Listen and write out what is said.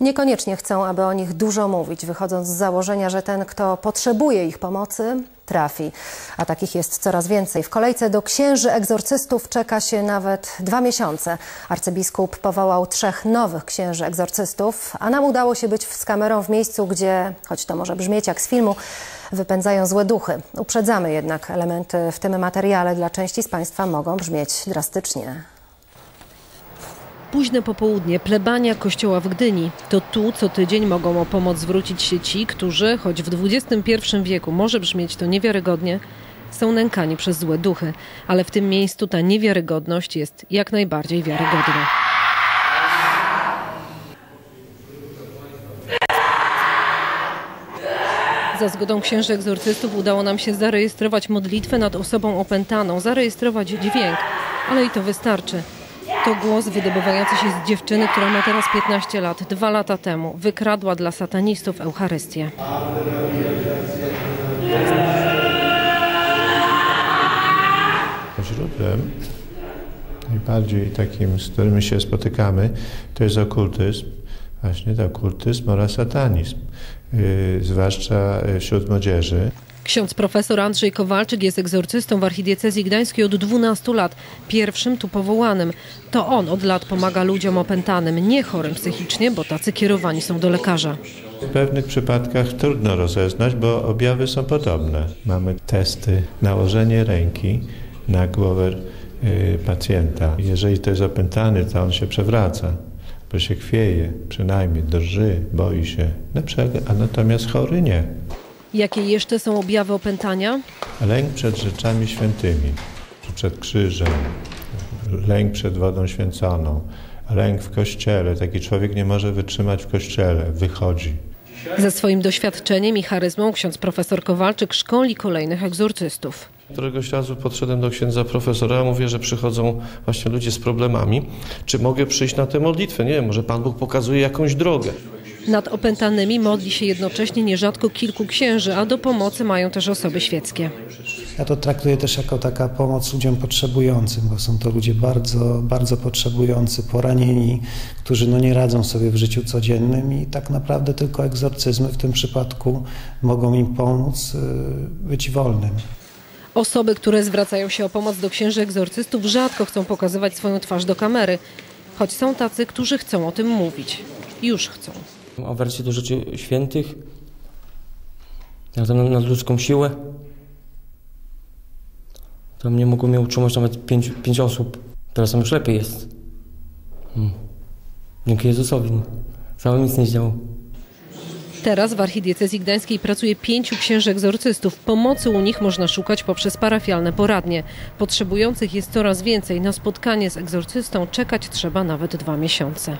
Niekoniecznie chcą, aby o nich dużo mówić, wychodząc z założenia, że ten, kto potrzebuje ich pomocy, trafi. A takich jest coraz więcej. W kolejce do księży egzorcystów czeka się nawet dwa miesiące. Arcybiskup powołał trzech nowych księży egzorcystów, a nam udało się być z kamerą w miejscu, gdzie, choć to może brzmieć jak z filmu, wypędzają złe duchy. Uprzedzamy jednak, elementy w tym materiale dla części z Państwa mogą brzmieć drastycznie. Późne popołudnie, plebania kościoła w Gdyni. To tu co tydzień mogą o pomoc zwrócić się ci, którzy, choć w XXI wieku może brzmieć to niewiarygodnie, są nękani przez złe duchy. Ale w tym miejscu ta niewiarygodność jest jak najbardziej wiarygodna. Za zgodą księży egzorcystów udało nam się zarejestrować modlitwę nad osobą opętaną, zarejestrować dźwięk, ale i to wystarczy. To głos wydobywający się z dziewczyny, która ma teraz 15 lat. Dwa lata temu wykradła dla satanistów Eucharystię. Źródłem najbardziej takim, z którym się spotykamy, to jest okultyzm. Właśnie to okultyzm oraz satanizm, yy, zwłaszcza wśród młodzieży. Ksiądz profesor Andrzej Kowalczyk jest egzorcystą w archidiecezji gdańskiej od 12 lat, pierwszym tu powołanym. To on od lat pomaga ludziom opętanym, nie chorym psychicznie, bo tacy kierowani są do lekarza. W pewnych przypadkach trudno rozeznać, bo objawy są podobne. Mamy testy, nałożenie ręki na głowę y, pacjenta. Jeżeli to jest opętany, to on się przewraca, bo się chwieje, przynajmniej drży, boi się. A natomiast chory nie. Jakie jeszcze są objawy opętania? Lęk przed rzeczami świętymi, przed krzyżem, lęk przed wodą święconą, lęk w kościele. Taki człowiek nie może wytrzymać w kościele, wychodzi. Ze swoim doświadczeniem i charyzmą ksiądz profesor Kowalczyk szkoli kolejnych egzorcystów. Któregoś razu podszedłem do księdza profesora, mówię, że przychodzą właśnie ludzie z problemami. Czy mogę przyjść na tę modlitwę? Nie wiem, może Pan Bóg pokazuje jakąś drogę. Nad opętanymi modli się jednocześnie nierzadko kilku księży, a do pomocy mają też osoby świeckie. Ja to traktuję też jako taka pomoc ludziom potrzebującym, bo są to ludzie bardzo, bardzo potrzebujący, poranieni, którzy no nie radzą sobie w życiu codziennym i tak naprawdę tylko egzorcyzmy w tym przypadku mogą im pomóc y, być wolnym. Osoby, które zwracają się o pomoc do księży egzorcystów rzadko chcą pokazywać swoją twarz do kamery, choć są tacy, którzy chcą o tym mówić. Już chcą. Awersję do rzeczy świętych, na nadludzką siłę. To mnie mogło mnie utrzymać nawet pięć, pięć osób. Teraz już lepiej jest. Hmm. Dzięki Jezusowi. Sam nic nie działał. Teraz w archidiecezji gdańskiej pracuje pięciu księży egzorcystów. Pomocy u nich można szukać poprzez parafialne poradnie. Potrzebujących jest coraz więcej. Na spotkanie z egzorcystą czekać trzeba nawet dwa miesiące.